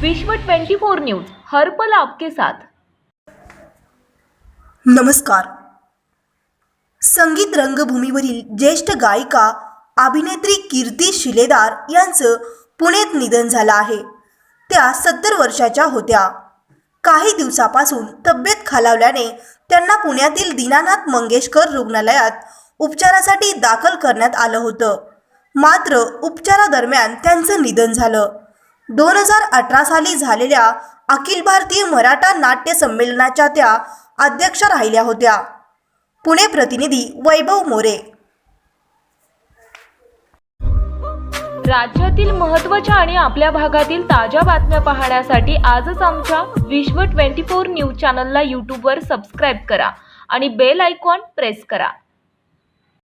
विश्व 24 न्यूज हर पल आपके साथ. नमस्कार. संगीत रंगभूमीवरील ज्येष्ठ गायिका अभिनेत्री कीर्ती शिलेदार यांचं पुण्यात निधन झालं आहे. त्या सत्तर वर्षाच्या होत्या. काही दिवसापासून तब्येत खालावल्याने त्यांना पुण्यातील दीनानाथ मंगेशकर रुग्णालयात उपचारासाठी दाखल करण्यात आलं होतं. मात्र उपचारादरम्यान त्यांचं निधन झालं. दोन हजार अठरा साली झालेल्या अखिल भारतीय मराठा नाट्य संमेलनाच्या त्या अध्यक्ष राहिल्या होत्या. पुणे प्रतिनिधी वैभव मोरे. राज्यातील महत्त्वाच्या आणि आपल्या भागातील ताज्या बातम्या पाहण्यासाठी आजच आमच्या विश्व 24 न्यूज चॅनलला यूट्यूबवर सबस्क्राईब करा आणि बेल आयकॉन प्रेस करा.